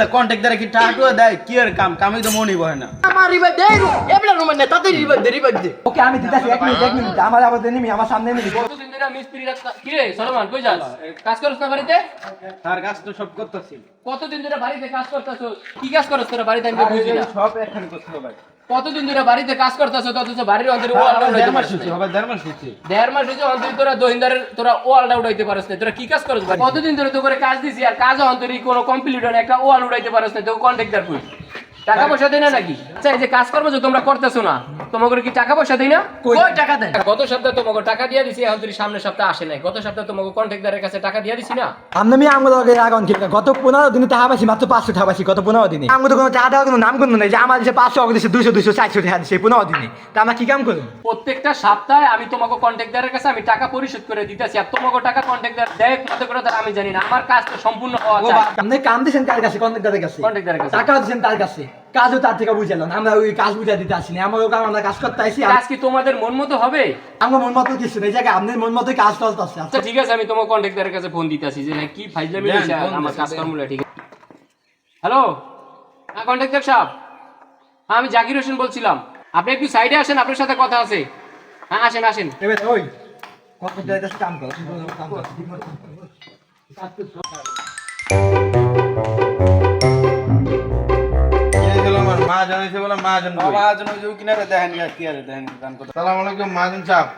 Contact দ্বারা কি টাকা দেয়? কি আর কাম? কামই তো মনই বহে না। আমার রিবাই দে এবলা রুমে না তাতে রিবাই দে রিবাই দে। ওকে আমি দিতেছি এক মিনিট এক মিনিট আমার আবার নিমি আমার সামনে নিমি কতদিন ধরে মিস্ত্রিরা কি রে সলমান কই যাস? কাজ করছ না বাড়িতে? তার কাজ তো সব করতেছি। কতদিন ধরে বাড়িতে কাজ করতেছ? কি কাজ করছ তোরা বাড়িতে? আমি বুঝি না। সব এখানে করতে হবে। কতদিন ধরে বাড়িতে কাজ করতেছ? অথচ বাড়ির অন্তরে দেড় মাস পারছিস হচ্ছে হবে দেড় মাস হচ্ছে দেড় মাস হয়েছে অন্তরে তোরা দহিন্দারের তোরা ও আউট উঠাইতে পারছ না তোরা কি কাজ করছ? কতদিন ধরে তো করে কাজ দিছি আর কাজ অন্তরে কোনো কমপ্লিট হয় একটা ওয়াল উঠাইতে পারছ না তো কন্ট্রাক্টর কই টাকা পয়সা দেয় না নাকি? আচ্ছা এই যে কাজ করব যে তোমরা করতেছো না তোমাকে কি টাকা পয়সা দেই না? কই টাকা দেন গত সপ্তাহে তোমাকে টাকা দিয়ে দিছি এখন তুই সামনের সপ্তাহে আসে নাই। গত সপ্তাহে তোমাকে কন্ট্রাক্টরের কাছে টাকা দিয়ে দিছি না? আমি আমি আঙ্গুল আগান কি? গত পনেরো দিনে টাকা পাইছি মাত্র পাঁচশো টাকা পাইছি গত পনেরো দিনে। আঙ্গুল কোনো টাকা দেওয়ার কোনো নাম কোনো নেই যে আমার দেশে পাঁচশো অগ্র দেশে দুশো দুশো চারশো টাকা দিচ্ছে পনেরো দিনে। তা আমরা কি কাম করুন প্রত্যেকটা সপ্তাহে আমি তোমাকে কন্ট্রাক্টরের কাছে আমি টাকা পরিশোধ করে দিতেছি আর তোমাকে টাকা কন্ট্রাক্টর দেয় কত করে তার আমি জানি না। আমার কাজ তো সম্পূর্ণ হওয়া চাই আপনি কাম দিয়েছেন কার কাছে? কন্ট্রাক্টরের কাছে। কন্ট্রাক্টরের কাছে। টাকাও দিয়েছেন তার কাছে। কাজও তার থেকে বুঝালাম আমরা ওই কাজ বুঝা দিতে আসিনি। আমারও কাম আমরা কাজ করতে আসি কাজ কি তোমাদের মন মতো হবে? আমার মন মতো কিছু নেই। জায়গায় আপনার মন মতোই কাজ চলতেছে আচ্ছা ঠিক আছে আমি তোমার কন্ট্রাক্টরের কাছে ফোন দিতেছি যে কি ফাইজলামি হইছে আমার কাজ। কর্মগুলো ঠিক আছে। হ্যালো হ্যাঁ কন্ট্রাক্টর সাহেব। হ্যাঁ আমি জাকির হোসেন বলছিলাম। আপনি একটু সাইডে আসেন আপনার সাথে কথা আছে। হ্যাঁ আসেন আসেন। এবার ওই কন্ট্রাক্টরের কাছে কাম করো। কাম করো। মহাজন হয়েছে বলে মহাজন ওই কিনারে দেখেন কি আরে দেখেন কথা সালাম আলাইকুম মহাজন সাহেব।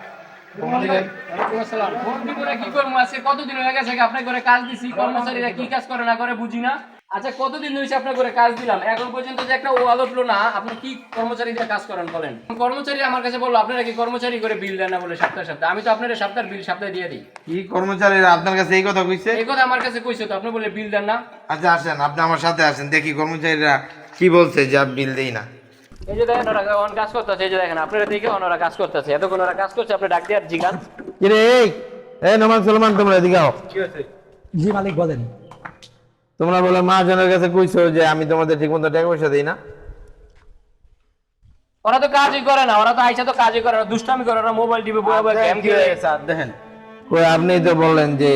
কতদিন হয়ে গেছে আপনার করে কাজ দিছি? কর্মচারীরা কি কাজ করে না করে বুঝি না। আচ্ছা কতদিন হয়েছে আপনার করে কাজ দিলাম? এখন পর্যন্ত যে একটা ওয়াল উঠল না আপনি কি কর্মচারী কাজ করেন বলেন? কর্মচারী আমার কাছে বলল আপনারা কি কর্মচারী করে বিল দেন না বলে সপ্তাহে সপ্তাহে? আমি তো আপনার সপ্তাহের বিল সপ্তাহে দিয়ে দিই। কি কর্মচারীরা আপনার কাছে এই কথা কইছে? এই কথা আমার কাছে কইছো তো আপনি বলে বিল দেন না। আচ্ছা আসেন আপনি আমার সাথে আসেন দেখি কর্মচারীরা কি বলছে যে বিল দেই না? এই যে দেখেন ওরা অন কাজ করতেছে এই যে দেখেন আপনারা দেখে ওনারা কাজ করতেছে। এতক্ষণ ওরা কাজ করছে আপনি ডাক দিয়ে আর জিগান। কিরে এই এই নমান সলমান তোমরা এদিকে আও। জি মালিক বলেন। তোমরা বলে মহাজনের কাছে কইছো যে আমি তোমাদের ঠিক মতো টাকা পয়সা দেই না? ওরা তো কাজই করে না ওরা তো আইসা তো কাজই করে না দুষ্টামি করে ওরা মোবাইল টিপে বয়ে বয়ে গেম খেলে। হয়ে আর দেখেন। কই আপনি তো বললেন যে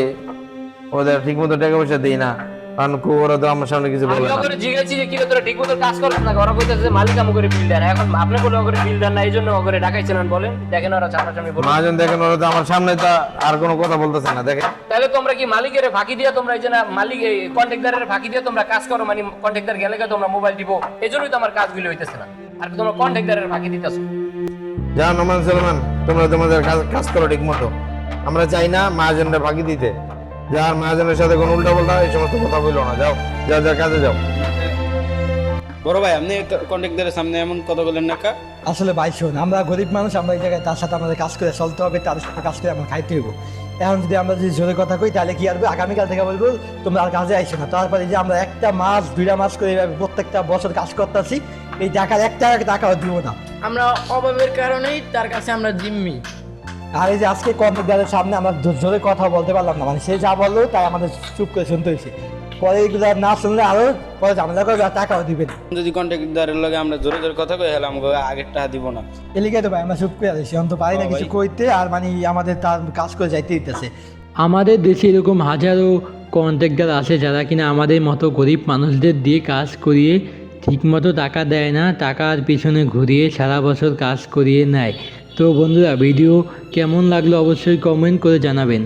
ওদের ঠিক মতো টাকা পয়সা দেই না। কারণ ওরা তো আমার সামনে কিছু বলে না। ওকে জিজ্ঞেসি যে কি তোরা ঠিক কাজ করছ না ওরা কইতেছে যে মালিক আমু করে বিল দেন এখন আপনি বলে ওকে বিল দেন না এই জন্য ডাকাইছিলেন বলেন। দেখেন ওরা সামনাসামনি বলে মহাজন দেখেন ওরা তো আমার সামনে তো আর কোনো কথা বলতেছে না দেখেন। তাহলে তোমরা কি মালিকের ফাঁকি দিয়ে তোমরা এই যে না মালিক কন্ট্রাক্টরের ফাঁকি দিয়ে তোমরা কাজ করো মানে কন্ট্রাক্টর গেলে তোমরা মোবাইল দিব এই জন্যই তো আমার কাজগুলো হইতেছে না। আর তোমরা কন্ট্রাক্টরের ফাঁকি দিতেছো। যা নোমান সলমান তোমরা তোমাদের কাজ কাজ করো ঠিক মতো। আমরা চাই না মহাজনরা ফাঁকি দিতে। যার মহাজনের সাথে কোনো উল্টা পাল্টা এই সমস্ত কথা বলল না। যাও যা যা কাজে যাও। বড় ভাই আপনি কন্ট্যাক্টরের সামনে এমন কথা বলেন না কা? আসলে ভাই শোন আমরা গরিব মানুষ আমরা এই জায়গায় তার সাথে আমাদের কাজ করে চলতে হবে তাদের সাথে কাজ করে আমরা খাইতে হইব। এখন যদি আমরা যদি জোরে কথা কই তাহলে কি আসবে আগামীকাল থেকে বলব তোমরা আর কাজে আইসো না। তারপরে যে আমরা একটা মাস দুইটা মাস করে এইভাবে প্রত্যেকটা বছর কাজ করতেছি এই টাকার একটা টাকাও দিব না। আমরা অভাবের কারণেই তার কাছে আমরা জিম্মি। আর এই যে আজকে কর্মচারীদের সামনে আমরা জোরে কথা বলতে পারলাম না। মানে সে যা বলল তাই আমাদের চুপ করে শুনতে হয়েছে। পরে এগুলো না শুনলে আরও পরে ঝামেলা করবে আর টাকাও দিবেন যদি কন্ট্যাক্টরের লগে আমরা জোরে জোরে কথা কই হলে আমাকে আগের টাকা দিব না। এলিগে তো ভাই আমরা চুপ করে আছি অন্ত পারি না কিছু কইতে আর মানে আমাদের তার কাজ করে যাইতে দিতেছে। আমাদের দেশে এরকম হাজারো কন্ট্রাক্টর আছে যারা কিনা আমাদের মতো গরিব মানুষদের দিয়ে কাজ করিয়ে ঠিকমতো টাকা দেয় না টাকার পিছনে ঘুরিয়ে সারা বছর কাজ করিয়ে নেয়। তো বন্ধুরা ভিডিও কেমন লাগল অবশ্যই কমেন্ট করে জানাবেন।